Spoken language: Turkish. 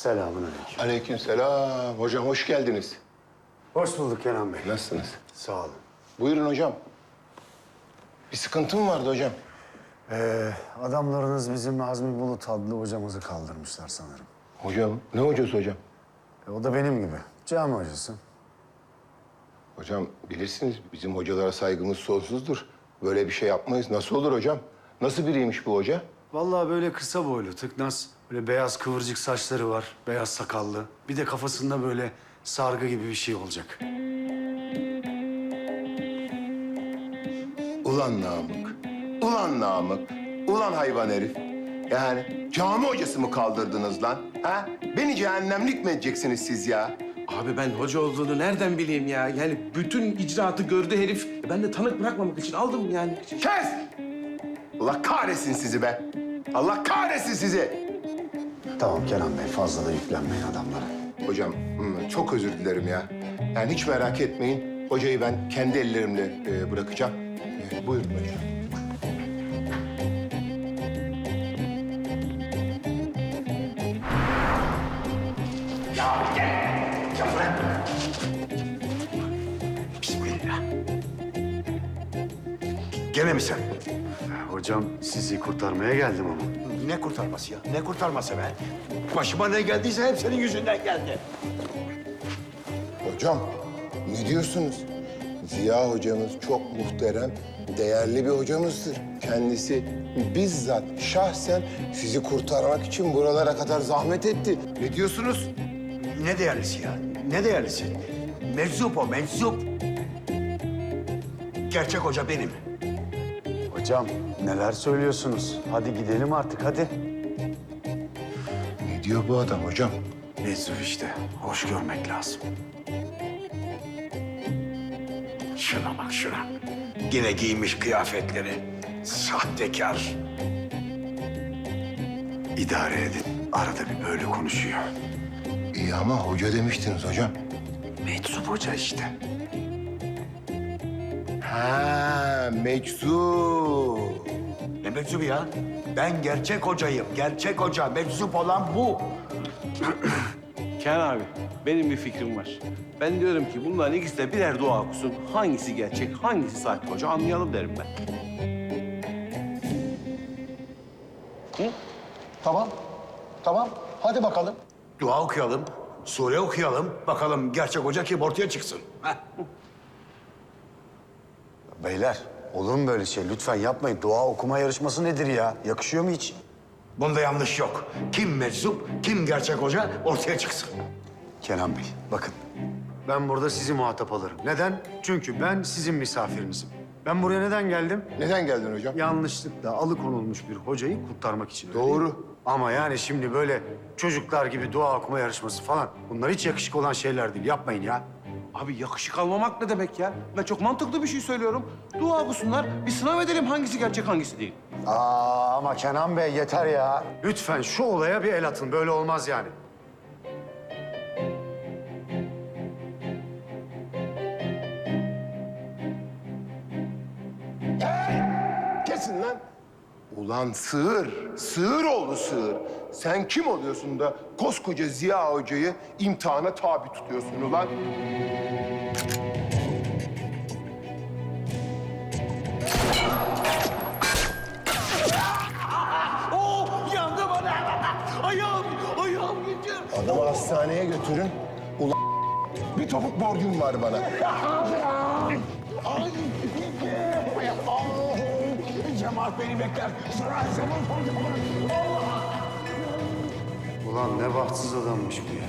Selamun aleyküm. Aleykümselam. Hocam hoş geldiniz. Hoş bulduk Kenan Bey. Nasılsınız? Sağ olun. Buyurun hocam. Bir sıkıntı mı vardı hocam? Ee, adamlarınız bizim Azmi Bulut adlı hocamızı kaldırmışlar sanırım. Hocam ne hocası hocam? E, o da benim gibi. Cami hocası. Hocam bilirsiniz bizim hocalara saygımız sonsuzdur. Böyle bir şey yapmayız. Nasıl olur hocam? Nasıl biriymiş bu hoca? Vallahi böyle kısa boylu, tıknaz. Böyle beyaz kıvırcık saçları var, beyaz sakallı. Bir de kafasında böyle sargı gibi bir şey olacak. Ulan Namık. Ulan Namık. Ulan hayvan herif. Yani cami hocası mı kaldırdınız lan? Ha? Beni cehennemlik mi edeceksiniz siz ya? Abi ben hoca olduğunu nereden bileyim ya? Yani bütün icraatı gördü herif. Ben de tanık bırakmamak için aldım yani. Kes! Allah kahretsin sizi be. Allah kahretsin sizi. Tamam Kenan Bey, fazla da yüklenmeyin adamlara. Hocam çok özür dilerim ya. Yani hiç merak etmeyin. Hocayı ben kendi ellerimle e, bırakacağım. E, buyurun hocam. Gene mi sen? Hocam sizi kurtarmaya geldim ama. Ne kurtarması ya? Ne kurtarması be? Başıma ne geldiyse hep senin yüzünden geldi. Hocam ne diyorsunuz? Ziya hocamız çok muhterem, değerli bir hocamızdır. Kendisi bizzat şahsen sizi kurtarmak için buralara kadar zahmet etti. Ne diyorsunuz? Ne değerlisi ya? Ne değerlisi? Meczup o, meczup. Gerçek hoca benim. Hocam neler söylüyorsunuz? Hadi gidelim artık, hadi. Ne diyor bu adam hocam? Meczup işte, hoş görmek lazım. Şuna bak şuna. Yine giymiş kıyafetleri. Sahtekar. İdare edin. Arada bir böyle konuşuyor. İyi ama hoca demiştiniz hocam. Meczup hoca işte. Ha, meczup. Ne meczubu ya? Ben gerçek hocayım. Gerçek hoca. Meczup olan bu. Kenan abi, benim bir fikrim var. Ben diyorum ki bunların ikisi de birer dua okusun. Hangisi gerçek, hangisi sahte hoca anlayalım derim ben. Tamam. Tamam. Hadi bakalım. Dua okuyalım. Sure okuyalım. Bakalım gerçek hoca kim ortaya çıksın. Heh. Beyler, olur mu böyle şey? Lütfen yapmayın. Dua okuma yarışması nedir ya? Yakışıyor mu hiç? Bunda yanlış yok. Kim meczup, kim gerçek hoca ortaya çıksın. Kenan Bey, bakın. Ben burada sizi muhatap alırım. Neden? Çünkü ben sizin misafirinizim. Ben buraya neden geldim? Neden geldin hocam? Yanlışlıkla alıkonulmuş bir hocayı kurtarmak için. öyle değil mi? Doğru. Ama yani şimdi böyle çocuklar gibi dua okuma yarışması falan... ...bunlar hiç yakışık olan şeyler değil. Yapmayın ya. Abi yakışık almamak ne demek ya? Ben çok mantıklı bir şey söylüyorum. Dua okusunlar, bir sınav edelim hangisi gerçek, hangisi değil. Aa ama Kenan Bey yeter ya. Lütfen şu olaya bir el atın. Böyle olmaz yani. Ulan sığır, sığır oğlu sığır. Sen kim oluyorsun da koskoca Ziya Hoca'yı imtihana tabi tutuyorsun ulan? Oh yandı bana. Ayağım, ayağım gitti. Adamı hastaneye götürün. Ulan bir topuk borcum var bana. Cemaat beni bekler. Sonra zaman Ulan ne bahtsız adammış bu ya.